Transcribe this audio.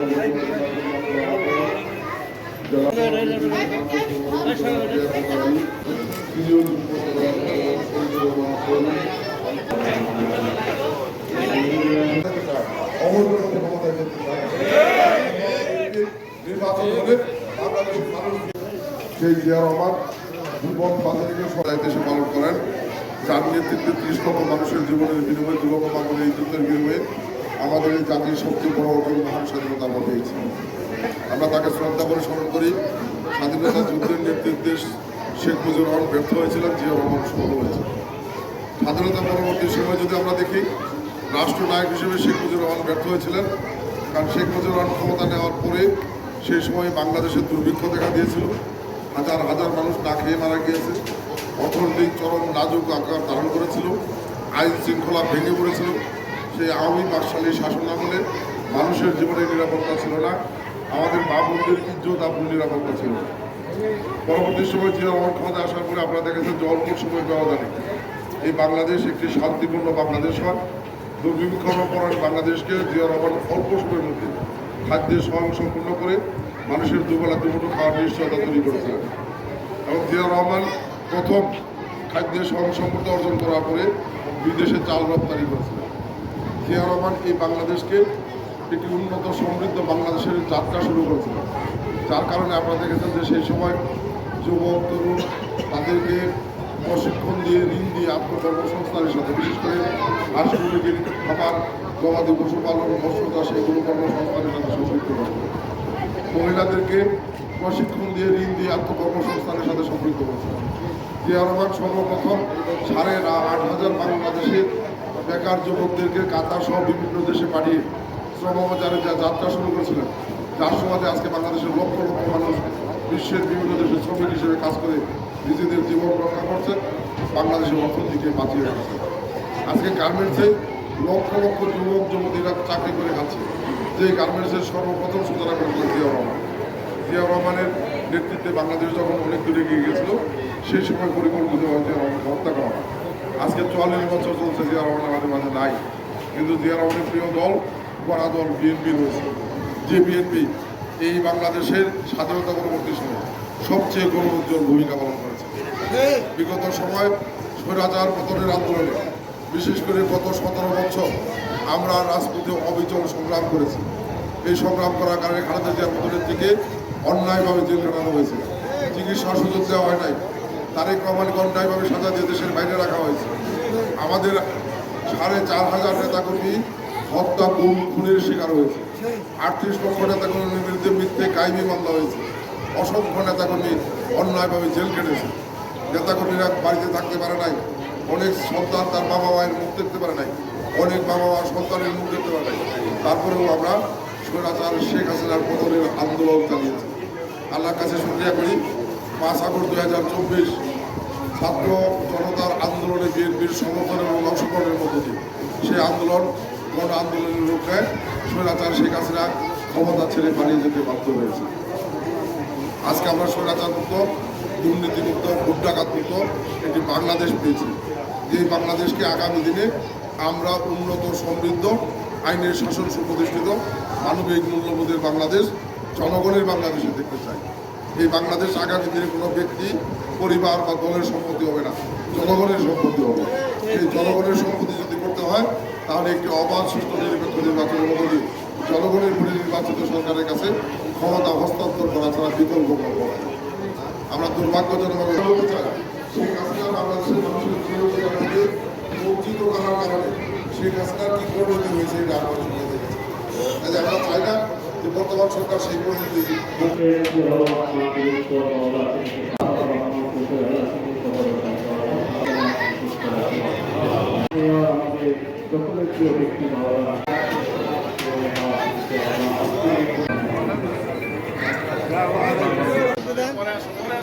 সেই জিয়া দেশে পালন করেন। যার নেতৃত্বে ত্রিশ লক্ষ মানুষের জীবনের বিনিময়ে দু লক্ষ মানুষের যুদ্ধের বিনিময়ে আমাদের এই জাতির সবচেয়ে বড় অর্জন মহান স্বাধীনতা আমরা পেয়েছি। আমরা তাকে শ্রদ্ধা করে স্মরণ করি। স্বাধীনতা যুদ্ধের নেতৃত্বে শেখ মুজিবুর রহমান ব্যর্থ হয়েছিলেন জিয়া রহমান সফল হয়েছে স্বাধীনতা পরবর্তী সময় যদি আমরা দেখি, রাষ্ট্রনায়ক হিসেবে শেখ মুজিবুর রহমান ব্যর্থ হয়েছিলেন। কারণ শেখ মুজিবুর রহমান ক্ষমতা নেওয়ার পরে সেই সময় বাংলাদেশের দুর্ভিক্ষ দেখা দিয়েছিল। হাজার হাজার মানুষ না খেয়ে মারা গিয়েছে। অর্থনৈতিক চরম নাজুক আকার ধারণ করেছিল। আইন শৃঙ্খলা ভেঙে পড়েছিল। সেই আওয়ামী বাকশালী শাসন আমলে মানুষের জীবনে নিরাপত্তা ছিল না। আমাদের মা বোনদের ইজ্জত আপন নিরাপত্তা ছিল না। পরবর্তী সময় জিয়া রহমান ক্ষমতায় আসার পরে আপনারা দেখেছেন যে অল্প সময় ব্যবধানে এই বাংলাদেশ একটি শান্তিপূর্ণ বাংলাদেশ হয়। দুর্ভিক্ষপরায়ণ বাংলাদেশকে জিয়া রহমান অল্প সময়ের মধ্যে খাদ্যের স্বয়ং সম্পূর্ণ করে মানুষের দুবেলা দুমুঠো খাওয়ার নিশ্চয়তা তৈরি করেছিলেন। এবং জিয়া রহমান প্রথম খাদ্যের স্বয়ং সম্পূর্ণতা অর্জন করার পরে বিদেশে চাল রপ্তানি করেছিলেন। জিয়া রহমান এই বাংলাদেশকে একটি উন্নত, সমৃদ্ধ বাংলাদেশের যাত্রা শুরু করেছিল। যার কারণে আপনারা দেখেছেন যে সেই সময় যুবক, তরুণ তাদেরকে প্রশিক্ষণ দিয়ে, ঋণ দিয়ে আত্মকর্মসংস্থানের সাথে, বিশেষ করে হাঁস খাবার গবাদি পশুপালন মৎস্য চাষ, এগুলো কর্মসংস্থানের সাথে সম্পৃক্ত করবে মহিলাদেরকে প্রশিক্ষণ দিয়ে, ঋণ দিয়ে আত্মকর্মসংস্থানের সাথে সম্পৃক্ত করছে। জিয়া রহমান সর্বপ্রথম সাড়ে আট হাজার বাংলাদেশের বেকার যুবকদেরকে কাতার সহ বিভিন্ন দেশে পাঠিয়ে শ্রমবাজারে যা যাত্রা শুরু করেছিলেন, যার সমাজে আজকে বাংলাদেশের লক্ষ লক্ষ মানুষ বিশ্বের বিভিন্ন দেশে শ্রমিক হিসেবে কাজ করে নিজেদের জীবন রক্ষা করছে, বাংলাদেশের অর্থনীতিকে বাঁচিয়ে রাখছে। আজকে গার্মেন্টসে লক্ষ লক্ষ যুবক, যুবতীরা চাকরি করে খাচ্ছে। যে গার্মেন্টসের সর্বপ্রথম সূচনা করেছিলেন জিয়া রহমান। জিয়া রহমানের নেতৃত্বে বাংলাদেশ যখন অনেক দূরে এগিয়ে গিয়েছিল, সেই সময় জিয়া রহমানকে হত্যা করা হয়। আজকে চুয়াল্লিশ বছর চলছে জিয়া রহমান আমাদের মাঝে নাই। কিন্তু জিয়া রহমানের প্রিয় দল, বড়া দল বিএনপি রয়েছে। যে বিএনপি এই বাংলাদেশের স্বাধীনতা পরবর্তী সময় সবচেয়ে গৌরবোজ্জ্বল ভূমিকা পালন করেছে। বিগত সময় স্বৈরাচার পতনের আন্দোলনে, বিশেষ করে গত সতেরো বছর আমরা রাজপথে অবিচল সংগ্রাম করেছি। এই সংগ্রাম করার কারণে খালেদা জিয়ার পতনের থেকে অন্যায়ভাবে জেল কাটানো হয়েছে। চিকিৎসার সুযোগ দেওয়া হয় নাই। তারেক রহমানকে অন্যায়ভাবে সাজা দিয়ে দেশের বাইরে রাখা আমাদের সাড়ে চার হাজার নেতাকর্মী হত্যা, গুম, খুনের শিকার হয়েছে। আটত্রিশ লক্ষ নেতাকর্মীর বিরুদ্ধে মিথ্যে কায়েমি মামলা হয়েছে। অসংখ্য নেতাকর্মী অন্যায়ভাবে জেল কেটেছে নেতাকর্মীরা বাড়িতে থাকতে পারে নাই। অনেক সন্তান তার বাবা মায়ের মুখ দেখতে পারে নাই। অনেক বাবা মা সন্তানের মুখ দেখতে পারে নাই। তারপরেও আমরা স্বৈরাচার শেখ হাসিনার পতনের আন্দোলন চালিয়েছি। আল্লাহর কাছে শুক্রিয়া করি। পাঁচ আগস্ট দু হাজার চব্বিশ ছাত্র জনতার আন্দোলনে বিএনপির সমর্থন এবং অংশগ্রহণের মধ্য দিয়ে। সেই আন্দোলন, গণ আন্দোলনের রূপ স্বৈরাচার শেখ হাসিনা ক্ষমতা ছেড়ে পালিয়ে যেতে বাধ্য হয়েছে। আজকে আমরা স্বৈরাচার মুক্ত দুর্নীতিমুক্ত ভোট ডাকাত মুক্ত একটি বাংলাদেশ পেয়েছি। যে বাংলাদেশকে আগামী দিনে আমরা উন্নত, সমৃদ্ধ, আইনের শাসন সুপ্রতিষ্ঠিত, মানবিক মূল্যবোধের বাংলাদেশ, জনগণের বাংলাদেশে দেখতে চাই। এই বাংলাদেশ আগামী দিনে কোনো ব্যক্তি, পরিবার বা দলের সম্পত্তি হবে না। জনগণের সম্পত্তি হবে। এই জনগণের সম্পত্তি যদি করতে হয়, তাহলে একটি অবাধ সুস্থ নিরপেক্ষ নির্বাচনের মধ্য দিয়ে জনগণের ভোটে নির্বাচিত সরকারের কাছে ক্ষমতা হস্তান্তর করা ছাড়া বিকল্প নেই। আমরা দুর্ভাগ্যজনকভাবে চাই। শেখ হাসিনা বাংলাদেশের মানুষের চিরজীবন থেকে বঞ্চিত করার কারণে শেখ হাসিনার কি পরিণতি হয়েছে, এটা আমরা দেখেছি আমরা চাই না বর্তমান সরকার সেই পরিণতি আমাদের সকলের